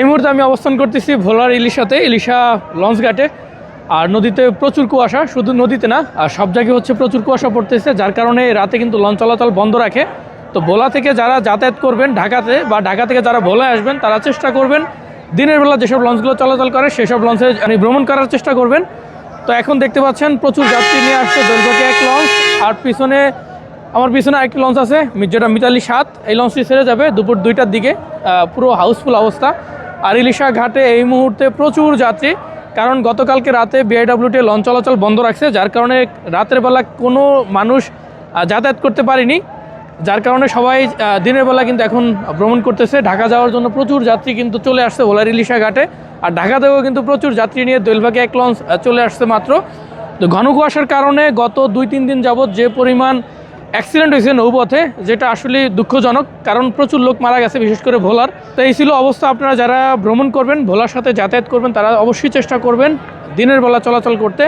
এই মুহূর্তে আমি অবস্থান করতেছি ভোলার ইলিশাতে, ইলিশা লঞ্চ ঘাটে। আর নদীতে প্রচুর কুয়াশা, শুধু নদীতে না, আর সব জায়গায় হচ্ছে প্রচুর কুয়াশা পড়তেছে, যার কারণে রাতে কিন্তু লঞ্চ চলাচল বন্ধ রাখে। তো ভোলা থেকে যারা যাতায়াত করবেন ঢাকাতে বা ঢাকা থেকে যারা ভোলায় আসবেন, তারা চেষ্টা করবেন দিনের বেলা যেসব লঞ্চগুলো চলাচল করে, সেসব লঞ্চে মানে ভ্রমণ করার চেষ্টা করবেন। তো এখন দেখতে পাচ্ছেন প্রচুর যাত্রী নিয়ে আসছে দৈর্ঘ্যকে এক লঞ্চ, আর পিছনে, আমার পিছনে আরেকটি লঞ্চ আছে যেটা মিতালি সাত। এই লঞ্চটি ছেড়ে যাবে দুপুর দুইটার দিকে পুরো হাউসফুল অবস্থা। আর ইলিশা ঘাটে এই মুহূর্তে প্রচুর যাত্রী, কারণ গতকালকে রাতে বিআইডব্লিউটি লঞ্চ চলাচল বন্ধ রাখছে, যার কারণে রাতের বেলা কোনো মানুষ যাতায়াত করতে পারেনি। যার কারণে সবাই দিনের বেলা কিন্তু এখন ভ্রমণ করতেছে। ঢাকা যাওয়ার জন্য প্রচুর যাত্রী কিন্তু চলে আসছে ভোলার ইলিশা ঘাটে। আর ঢাকা থেকেও কিন্তু প্রচুর যাত্রী নিয়ে দোলভাগে এক লঞ্চ চলে আসছে মাত্র। তো ঘন কুয়াশার কারণে গত দুই তিন দিন যাবৎ যে পরিমাণ অ্যাক্সিডেন্ট হয়েছে নৌপথে, যেটা আসলে দুঃখজনক, কারণ প্রচুর লোক মারা গেছে, বিশেষ করে ভোলার। তো এই ছিল অবস্থা, আপনারা যারা ভ্রমণ করবেন, ভোলার সাথে যাতায়াত করবেন, তারা অবশ্যই চেষ্টা করবেন দিনের বেলা চলাচল করতে।